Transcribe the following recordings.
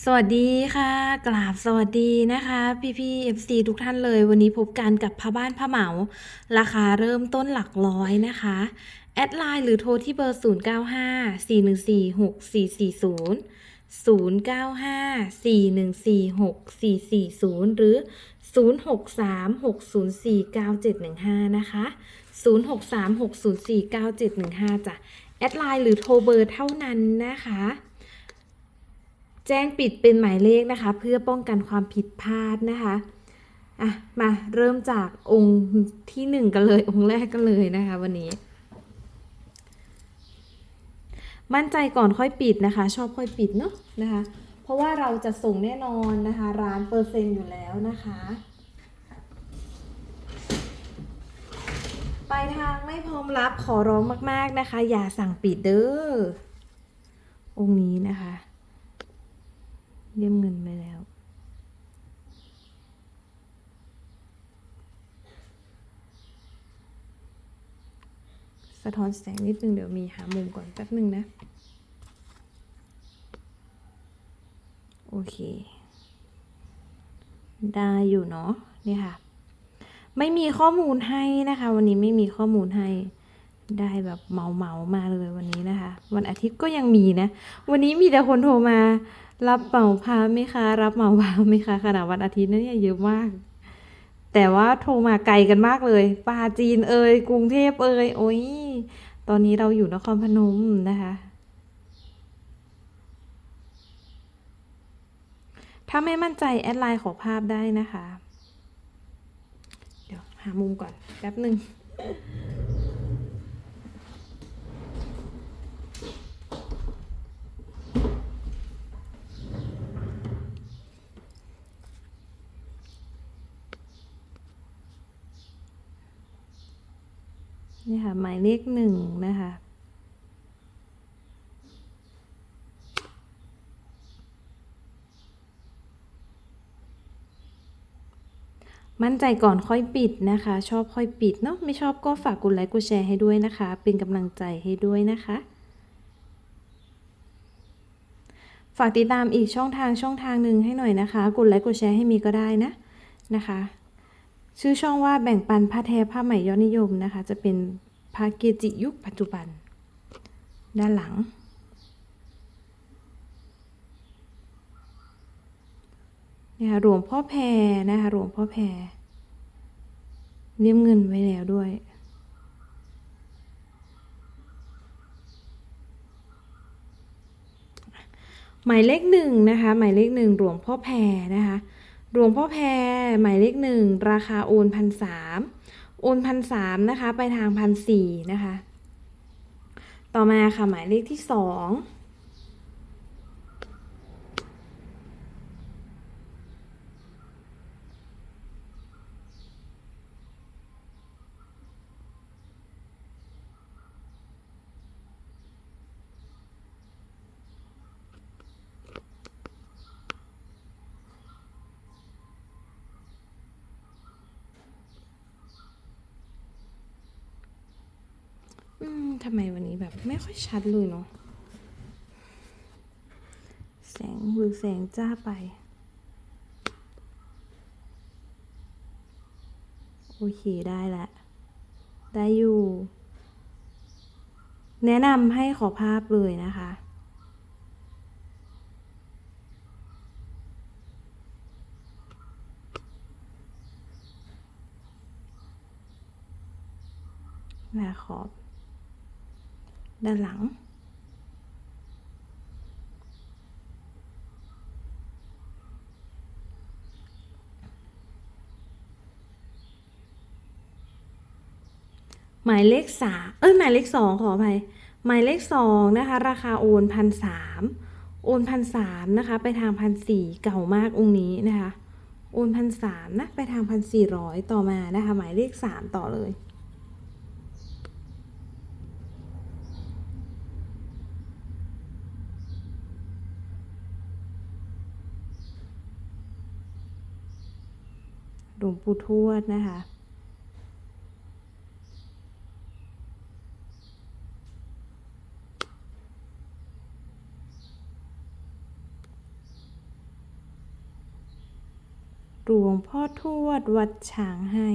สวัสดีค่ะ กราบสวัสดีนะคะ พี่พี่เอฟซีทุกท่านเลย วันนี้พบกันกับผ้าบ้านผ้าเหมา ราคาเริ่มต้นหลักร้อยนะคะ แอดไลน์หรือโทรที่เบอร์ 0 9 5 4 1 4 6 4 4 0 0 9 5 4 1 4 6 4 4 0 หรือ 0 6 3 6 0 4 9 7 1 5 นะคะ 0 6 3 6 0 4 9 7 1 5จ้ะแอดไลน์หรือโทรเบอร์เท่านั้นนะคะ จ้งปิดเป็นหมายเลขนะคะ เพื่อป้องกันความผิดพลาดนะคะอะมาเริ่มจากองค์ที่หนึ่งกันเลย องค์แรกกันเลยนะคะ วันนี้ มั่นใจก่อนค่อยปิดนะคะ ชอบค่อยปิดเนาะนะคะ เพราะว่าเราจะส่งแน่นอนนะคะ ร้านเปอร์เซ็นต์อยู่แล้วนะคะปลายทางไม่พร้อมรับขอร้องมาก ๆนะคะ อย่าสั่งปิดเด้อองค์นี้นะคะ เรียมเงินไปแล้ว สะท้อนแสงนิดนึงเดี๋ยวมีหามุมก่อนแป๊บนึงนะ โอเค ได้อยู่เนาะนี่ค่ะ ไม่มีข้อมูลให้นะคะ วันนี้ไม่มีข้อมูลให้ ได้แบบเมาเมาๆมาเลยวันนี้นะคะ วันอาทิตย์ก็ยังมีนะ วันนี้มีแต่คนโทรมา รับเหมาพาไหมคะ รับเหมาพาไหมคะขณะวันอาทิตย์นั้นเนี่ยเยอะมาก แต่ว่าโทรมาไกลกันมากเลยปาจีนเอ่ยกรุงเทพเอ่ยโอ้ยตอนนี้เราอยู่นครพนมนะคะถ้าไม่มั่นใจ แอดไลน์ขอภาพได้นะคะ เดี๋ยว หามุมก่อน แป๊บหนึ่ง นี่ค่ะ หมายเลขหนึ่งนะคะ มั่นใจก่อนค่อยปิดนะคะ ชอบค่อยปิดเนาะไม่ชอบก็ฝากกดไลค์กดแชร์ให้ด้วยนะคะ เป็นกำลังใจให้ด้วยนะคะฝากติดตามอีกช่องทางช่องทางหนึ่งให้หน่อยนะคะ กดไลค์กดแชร์ให้มีก็ได้นะนะคะ ชื่อช่องว่าแบ่งปันผ้าแท้ผ้าไหมยอดนิยมนะคะ จะเป็น ผ้าเกจิยุคปัจจุบัน ด้านหลังนี่ยหลวงพ่อแพรนะคะหลวงพ่อแพรเลี่ยมเงินไว้แล้วด้วยหมายเลขหนึ่งนะคะ หมายเลขหนึ่งหลวงพ่อแพรนะคะหลวงพ่อแพรหมายเลขหนึ่งราคาโอนพันสาม โอนพันสามนะคะ ไปทางพันสี่นะคะ ต่อมาค่ะหมายเลขที่สอง อืมทำไมวันนี้แบบไม่ค่อยชัดเลยเนาะ แสงหรือแสงจ้าไป โอเคได้แล้วได้อยู่ แนะนำให้ขอภาพเลยนะคะแม่ขอบ ด้านหลัง หมายเลขสามเอ้ยหมายเลขสองขออภัยหมายเลขสองนะคะ ราคาโอนพันสามโอนพันสามนะคะ ไปทางพันสี่เก่ามากองค์นี้นะคะ โอนพันสามนะ ไปทางพันสี่ร้อยต่อมานะคะ หมายเลขสามต่อเลย ปู่ทวดนะคะ หลวงพ่อทวดวัดช้างให้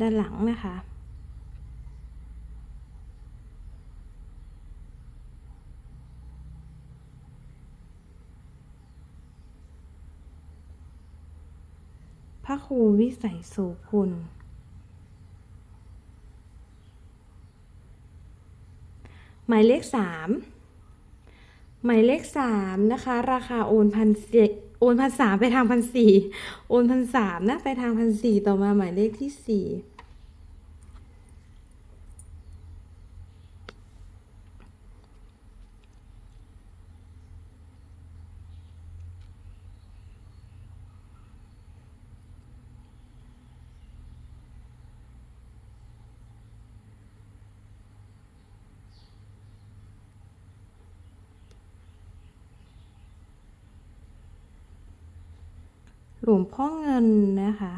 ด้านหลังนะคะ พระครูวิสัยโสพลหมายเลขสามหมายเลขสามนะคะ ราคาโอนพันเโอนพันสามไปทางพันสี่โอนพันสามนะไปทางพันสี่ต่อมาหมายเลขที่สี่ ลวงพ่อเงินนะคะ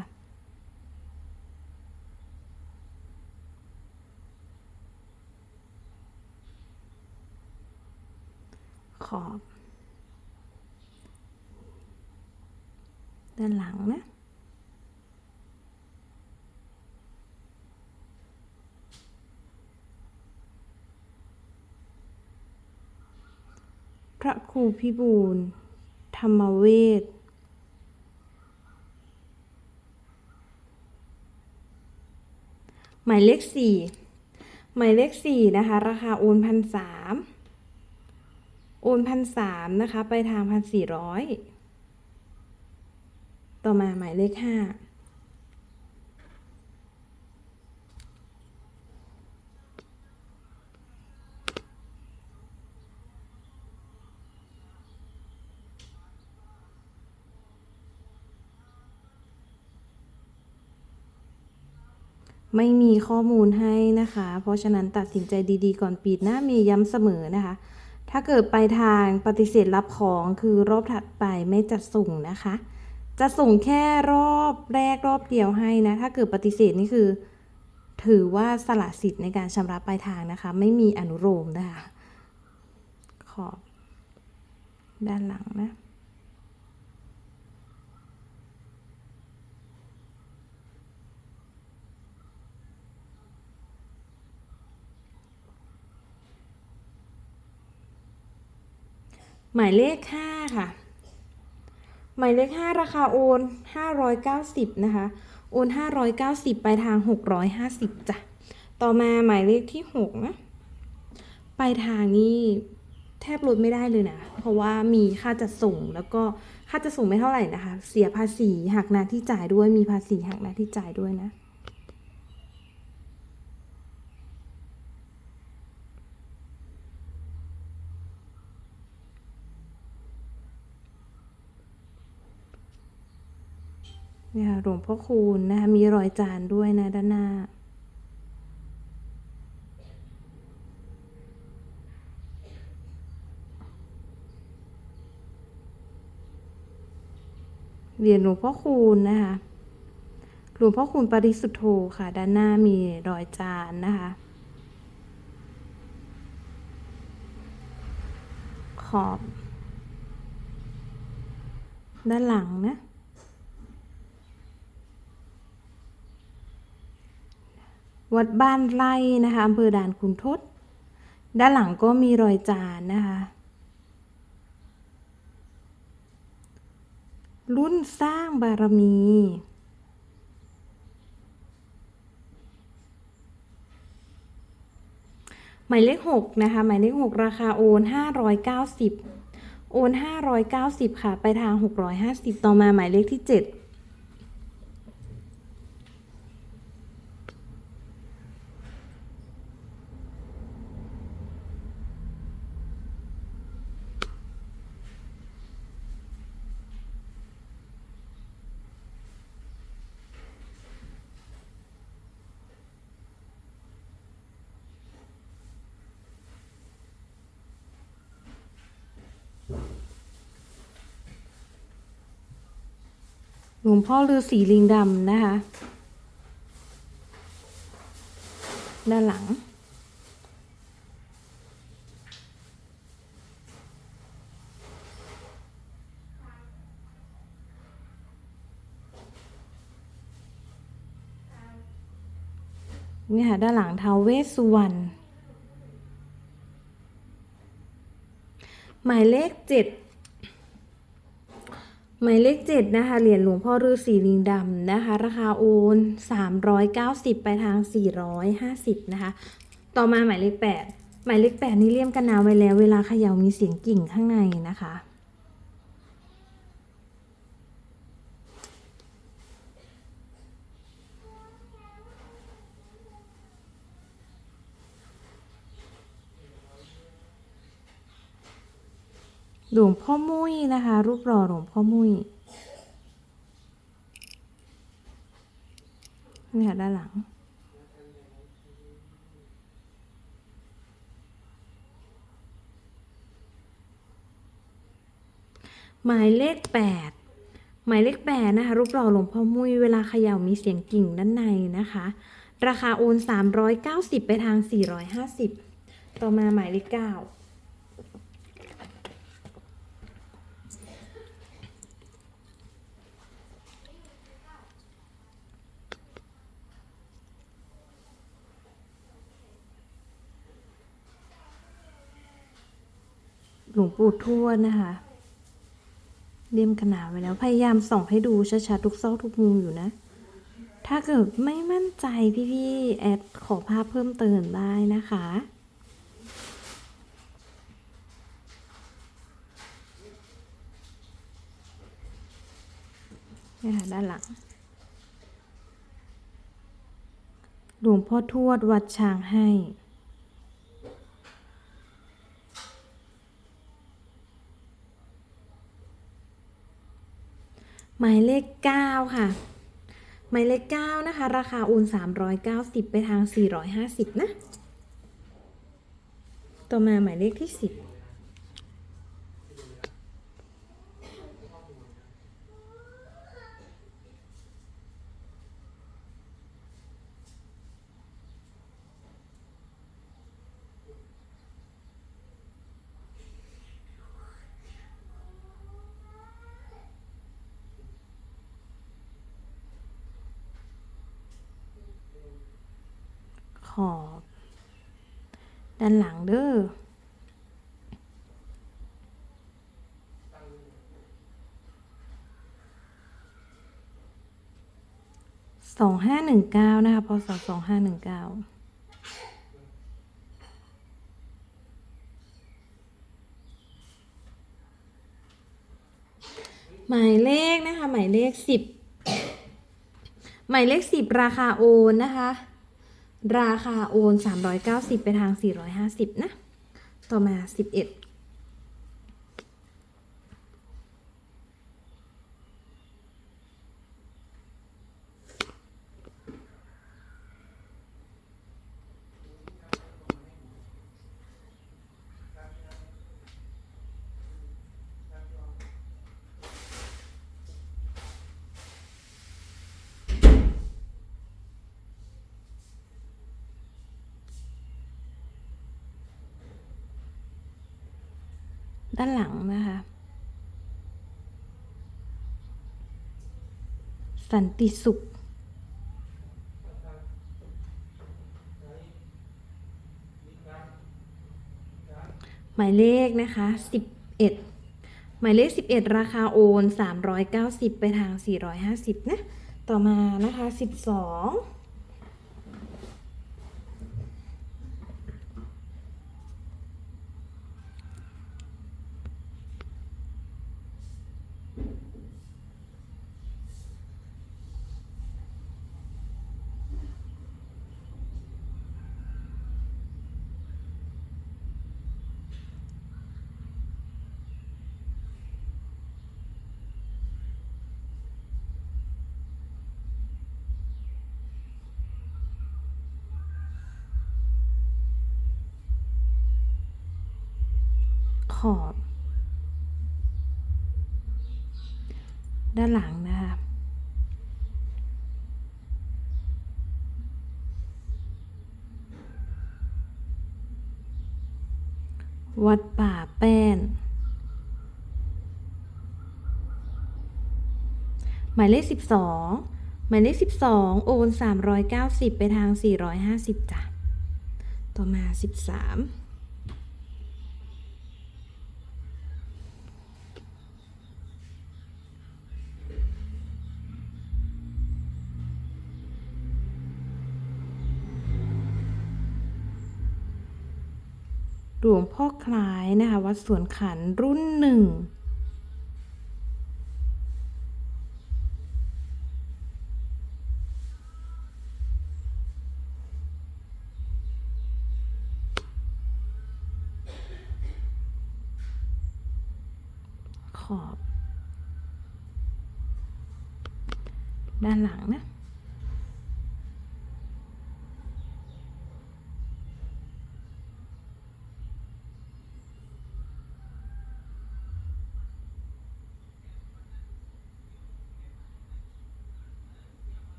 ขอบ ด้านหลังนะพระครูพิบูลธรรมเวท มายเลขสี่หมายเลขสี่นะคะ ราคาโอนพันสามโอนพันสามนะคะ ไปทางพันสี่ร้อยต่อมาหมายเลขห้า ไม่มีข้อมูลให้นะคะ เพราะฉะนั้นตัดสินใจดีๆ ก่อนปิดนะมีย้ำเสมอนะคะ ถ้าเกิดไปทางปฏิเสธรับของคือรอบถัดไปไม่จัดส่งนะคะ จะส่งแค่รอบแรกรอบเดียวให้นะ ถ้าเกิดปฏิเสธนี่คือ ถือว่าสละสิทธิ์ในการชำระปลายทางนะคะ ไม่มีอนุโลมนะคะ ขอบด้านหลังนะ หมายเลขห้าค่ะ หมายเลขห้าราคาโอนห้าร้อยเก้าสิบนะคะ โอนห้าร้อยเก้าสิบไปทางหกร้อยห้าสิบจ้ะ ต่อมาหมายเลขที่หกนะไปทางนี้แทบลดไม่ได้เลยนะ เพราะว่ามีค่าจัดส่งแล้วก็ค่าจัดส่งไม่เท่าไหร่นะคะ เสียภาษีหักหน้าที่จ่ายด้วย มีภาษีหักหน้าที่จ่ายด้วยนะ นี่ค่ะหลวงพ่อคูณนะคะมีรอยจานด้วยนะด้านหน้า เหรียญหลวงพ่อคูณนะคะหลวงพ่อคูณปริสุทธโธค่ะ ด้านหน้ามีรอยจานนะคะขอบ ด้านหลังนะ วัดบ้านไร่นะคะอำเภอด่านขุนทด ด้านหลังก็มีรอยจานนะคะ รุ่นสร้างบารมี หมายเลข6นะคะ หมายเลข6ราคาโอน 590 โอน 590 ค่ะ ไปทาง 650 ต่อมาหมายเลขที่ 7 หลวงพ่อฤาษีลิงดำนะคะ ด้านหลัง นี่ค่ะด้านหลังท้าวเวสสุวรรณหมายเลขเจ็ด หมายเลขเจ็ดนะคะเหรียญหลวงพ่อฤาษีลิงดำนะคะ ราคาโอน390 ไปทาง 450 นะคะ ต่อมาหมายเลขแปดหมายเลขแปดนี่เลี่ยมกันนาไว้แล้ว เวลาเขย่ามีเสียงกิ่งข้างในนะคะ หลวงพ่อมุ้ยนะคะ รูปหล่อหลวงพ่อมุ้ยนี่ค่ะด้านหลัง หมายเลขแปดหมายเลขแปดนะคะ รูปหล่อหลวงพ่อมุ้ยเวลาเขย่ามีเสียงกิ่งด้านในนะคะ ราคาโอน 390 ไปทาง 450 ต่อมาหมายเลขเก้า หลวงปู่ทวดนะคะเลี่ยมขนาดไว้แล้วพยายามส่องให้ดูชัดๆทุกซอกทุกมุมอยู่นะ ถ้าเกิดไม่มั่นใจพี่ๆแอดขอภาพเพิ่มเติมได้นะคะนี่ค่ะด้านหลัง หลวงพ่อทวดวัดช้างให้ หมายเลข 9 ค่ะ หมายเลข 9 นะคะ ราคาโอน390 ไปทาง 450 นะ ต่อมาหมายเลขที่ 10 ขอบ ด้านหลังเด้อสองห้าหนึ่งเก้านะคะพศสองห้าหนึ่งเก้าหมายเลขนะคะ หมายเลขสิบหมายเลขสิบราคาโอนนะคะ ราคาโอน 390 ไปทาง 450 นะ ต่อมา 11 ด้านหลังนะคะ สันติสุข หมายเลขนะคะ11หมายเลข11ราคาโอน390ไปทาง450นะ ต่อมานะคะ12ขอ ขอบ ด้านหลังนะคะวัดป่าแป้น หมายเลข 12 หมายเลข 12 โอน 390 ไปทาง 450 จ้ะ ต่อมา 13 หลวงพ่อคล้ายนะคะวัดสวนขันรุ่นหนึ่งขอบ ด้านหลังนะ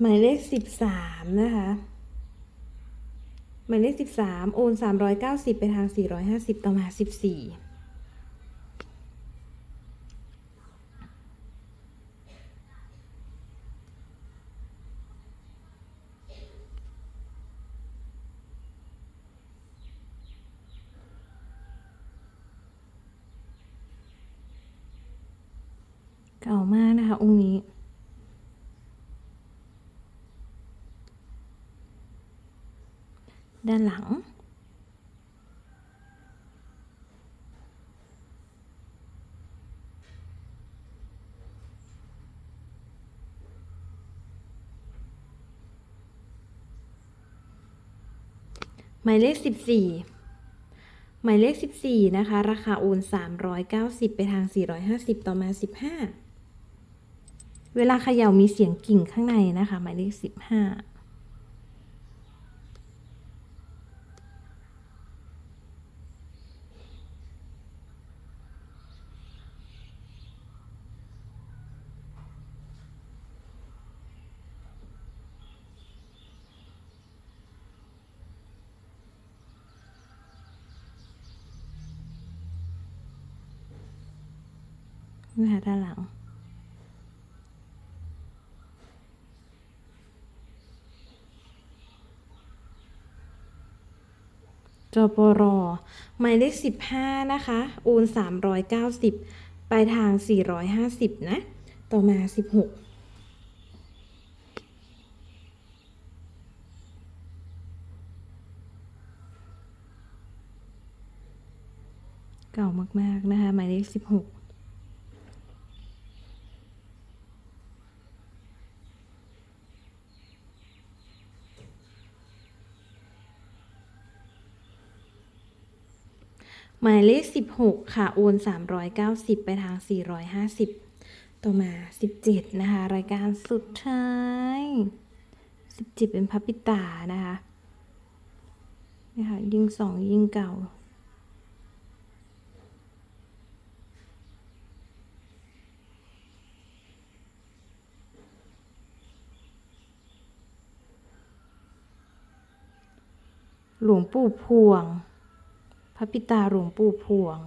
หมายเลขสิบสามนะคะ หมายเลขสิบสามโอนสามร้อยเก้าสิบไปทางสี่ร้อยห้าสิบต่อมาสิบสี่ ด้านหลัง หมายเลข 14หมายเลข 14 นะคะ ราคาโอน 390 ไปทาง 450 ต่อมา 15 เวลาเขย่ามีเสียงกิ่งข้างในนะคะ หมายเลข 15 นะคะด้านหลัง จปรหมายเลขสิบห้านะคะ โอนสามร้อยเก้าสิบไปทางสี่ร้อยห้าสิบนะ ต่อมาสิบหกเก่ามาก ๆ นะคะ หมายเลขสิบหก หมายเลข 16 ค่ะ โอน 390 ไปทาง 450 ต่อมา 17 นะคะ รายการสุดท้าย 17 เป็นพับปิตานะคะนี่ค่ะ ยิงสองยิงเก่าหลวงปู่พวง พระปิตาหลวงปู่พวง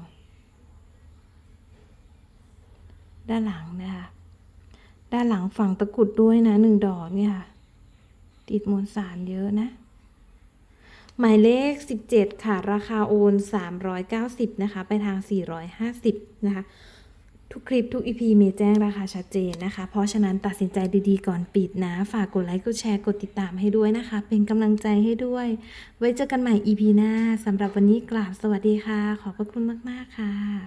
ด้านหลังนะคะด้านหลังฝั่งตะกุดด้วยนะหนึ่งดอกเนี่ยค่ะ ติดมวลสารเยอะนะ หมายเลข 17 ค่ะ ราคาโอน 390 นะคะ ไปทาง 450 นะคะ ทุกคลิปทุก EP มีแจ้งราคาชัดเจนนะคะ เพราะฉะนั้นตัดสินใจดีๆก่อนปิดนะ ฝากกดไลค์กดแชร์กดติดตามให้ด้วยนะคะ เป็นกำลังใจให้ด้วย ไว้เจอกันใหม่ EP หน้าสำหรับวันนี้กราบสวัสดีค่ะ ขอบพระคุณมากๆค่ะ